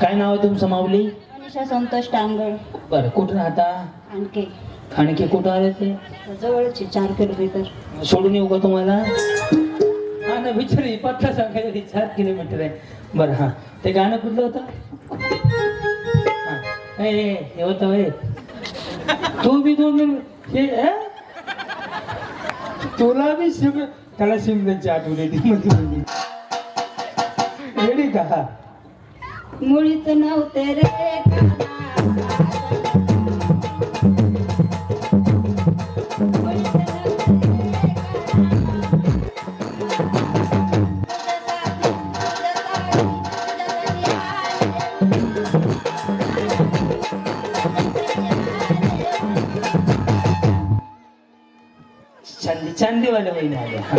नाव आहे तुमचं माऊली? मनीषा संतोष टांगळ. बरं कुठं राहता? आणखी. आणखी कुठं आले ते? जवळच चार किलोमीटर. सोडून येऊ का तुम्हाला? हा ना विचार पत्ता सांगायला ते चार किलोमीटर आहे. बरं हा. ते गाणं कुठलं होतं? हा. ए, ए, हे होतं होय. तू बी दोन हे अ? तुला बी शिम त्याला शिमग्यांची आठवण येते मध्ये मध्ये. रेडी का? हा मुळीच नव्हते रे चांदी चांदीवाल्या बहिणी आल्या हा.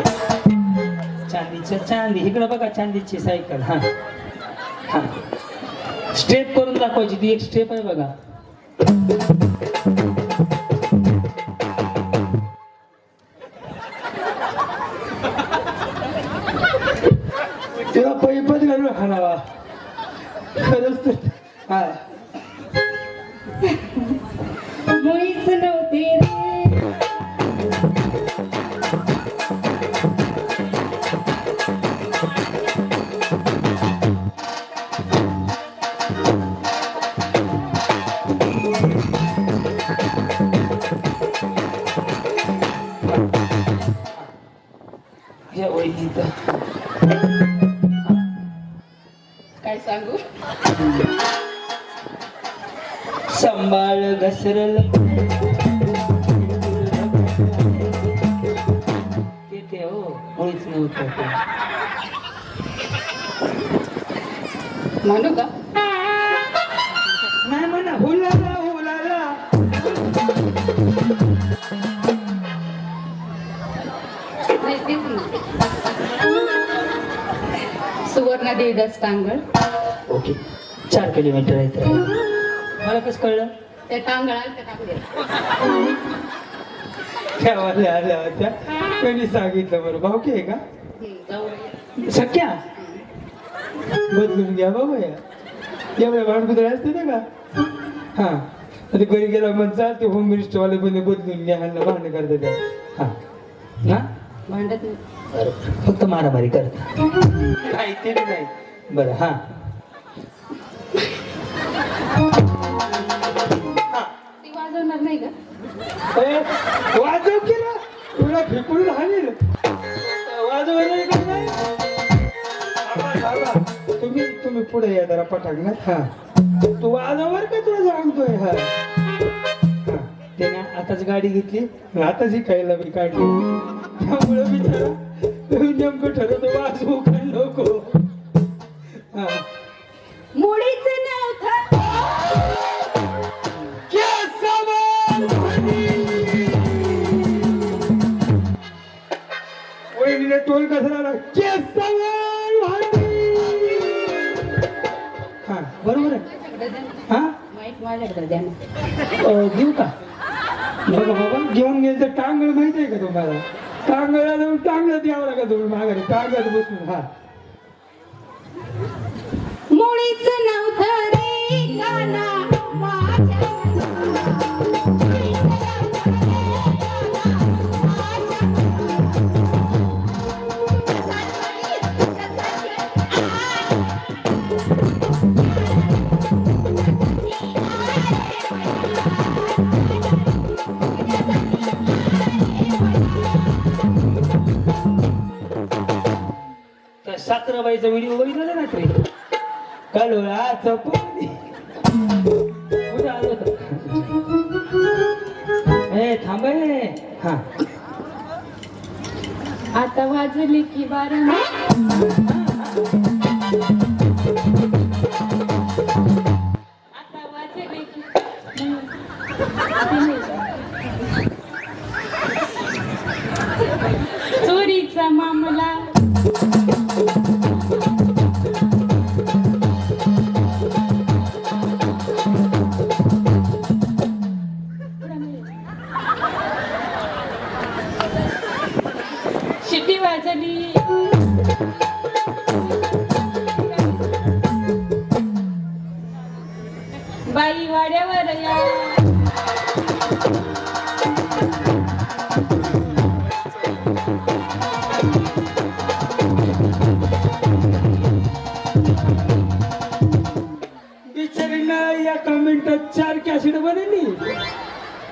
चांदीच्या चांदी. इकडं बघा चांदीची सायकल हा. स्टेप करून दाखवायची ती एक स्टेप आहे बघा. या वैदिक काय सांगू? सांभाळ घसरल. येते हो कोणीच नव्हतं. म्हणू का? सुवर्ण देवदास टांगळ. ओके. चार किलोमीटर आहे तर मला कसं कळलं? त्या टांगळाला त्या आल्या होत्या त्यांनी सांगितलं बरं. भाऊ की आहे का? जाऊ सख्या? बदलून घ्या बाबा या एवढ्या भांडकुदळ असते ना का? हा. आता घरी गेला मग चालते होम मिनिस्टरवाले बंद बदलून घ्या ह्यांना भांडण करता त्या हा? ना भांडत नाही. फक्त मारामारी करता नाही ते नाही. बरं हा. ती वाजवणार नाही का? ए, वाजव की ना? तुला फेकून हाणेल वाजव नाही का नाही? थांबा, थांबा. तुम्ही तुम्ही पुढे या जरा पटाक ना हा. तू वाजवर का तुला सांगतोय हा. हा. त्याने आताच गाडी घेतली. आताच ही खायला काढली. त्यामुळे नेमकं ठरवतो वाजवू का नको. हा. मुळीच क्या वहिनीने टोल कसा क्या हा बरोबर आहे. हा? माईक माझ्याकडे द्या ना. अ, घेऊ का? बघा बाबा घेऊन गेलं तर टांगळ माहिती आहे का तुम्हाला? टांगळा जाऊन टांगळत यावं लागत तुम्ही माघारी. टांगत बसून हा. साखराबाईचा व्हिडिओ बघितला ना ते? कलोळाचं पाणी कुठं आलं होतं? थांब हा. आता वाजली की बारा. आता चोरीचा मामला.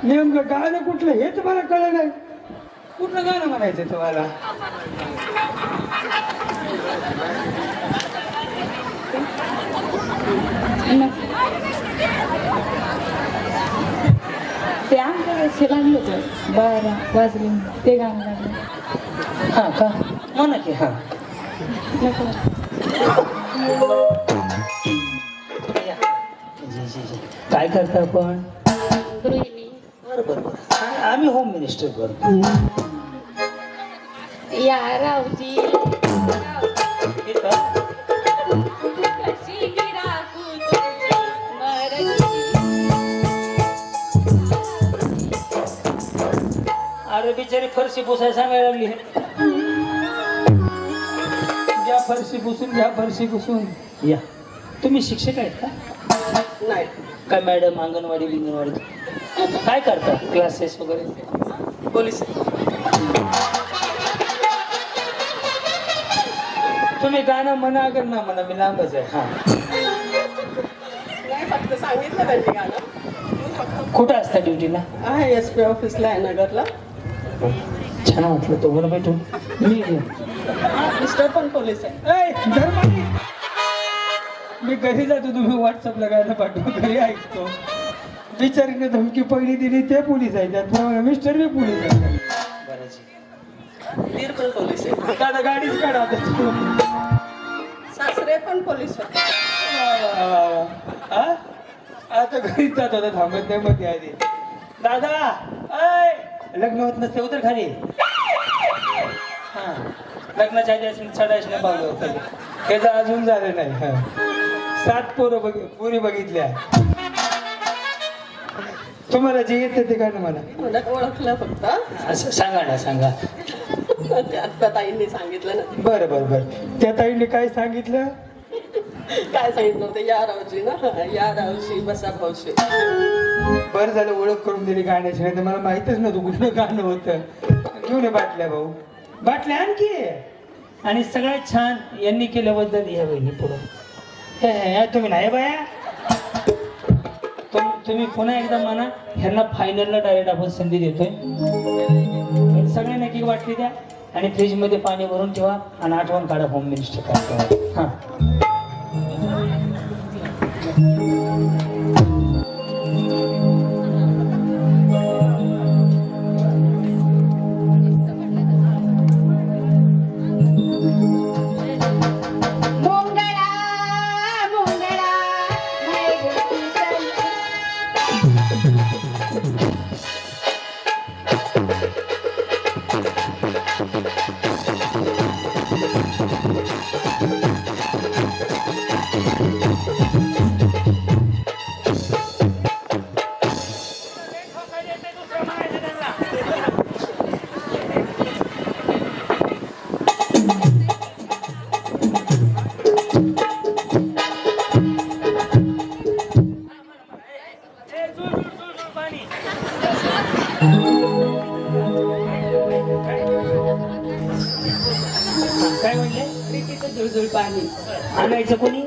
नेमकं गाणं कुठलं हेच मला कळलं नाही. कुठलं गाणं म्हणायचं तुम्हाला? ते आमच्या लागलं होतं. बारा वाजले. ते गाणं लागलं. हा का? म्हणा की हा. काय करता आपण? गृहिणी बरं बरं बरं. आम्ही होम मिनिस्टर करतो या रावजी अरे बिचारी फरशी पुसायला सांगायला लागली. घ्या फरशी पुसून घ्या फरशी पुसून. या. तुम्ही शिक्षक आहेत का? नाही. काय मॅडम अंगणवाडी बिंगणवाडी? काय करता? क्लासेस वगैरे? पोलीस. तुम्ही गाणं म्हणा अगर ना म्हणा मी लांबच आहे. हा. फक्त सांगितलं त्यांनी गाणं. कुठं असता ड्युटीला? आहे एस पी ऑफिसला आहे नगरला. छान वाटलं तो बरं भेटून मी मिस्टर पण पोलीस आहे. मी घरी जातो तुम्ही व्हॉट्सअपला गाणं पाठवा घरी ऐकतो. बिचारीने धमकी पहिली दिली ते पोलीस आहे त्यात मिस्टर बी पोलीस आहे दादा गाडीच काढा. सासरे पण पोलीस? आता घरीच जात होता थांबत नाही मध्ये आधी. दादा ऐ! लग्न होत नसते उतर खाली. हा. लग्नाच्या आधी असेल चढायच नाही पावलं खाली त्याचं अजून झालं नाही. सात पोरं बघ पोरी बघितल्या. तुम्हाला जे येतं ते गाणं म्हणा मला ओळखलं फक्त. असं सांगा ना सांगा. ते आत्ता ताईंनी सांगितलं ना. बरं बरं बरं. त्या ताईने काय सांगितलं? काय सांगितलं होतं? या रावशी ना? या रावशी बसा भाऊशी बरं झालं ओळख करून दिली गाण्याची. नाही तर मला माहितच नव्हतं कुठलं गाणं होतं. घेऊन ये बाटल्या भाऊ. बाटल्या आणखी. आणि सगळ्यात छान यांनी केल्याबद्दल या बहिणी पुढं. हे, तुम्ही नाही बाया. तुम्ही पुन्हा एकदा म्हणा ह्यांना फायनलला डायरेक्ट आपण संधी देतोय. सगळ्यांना की वाटली द्या. आणि फ्रीजमध्ये पाणी भरून ठेवा आणि आठवण काढा होम मिनिस्टर हां. आणायचं कोणी?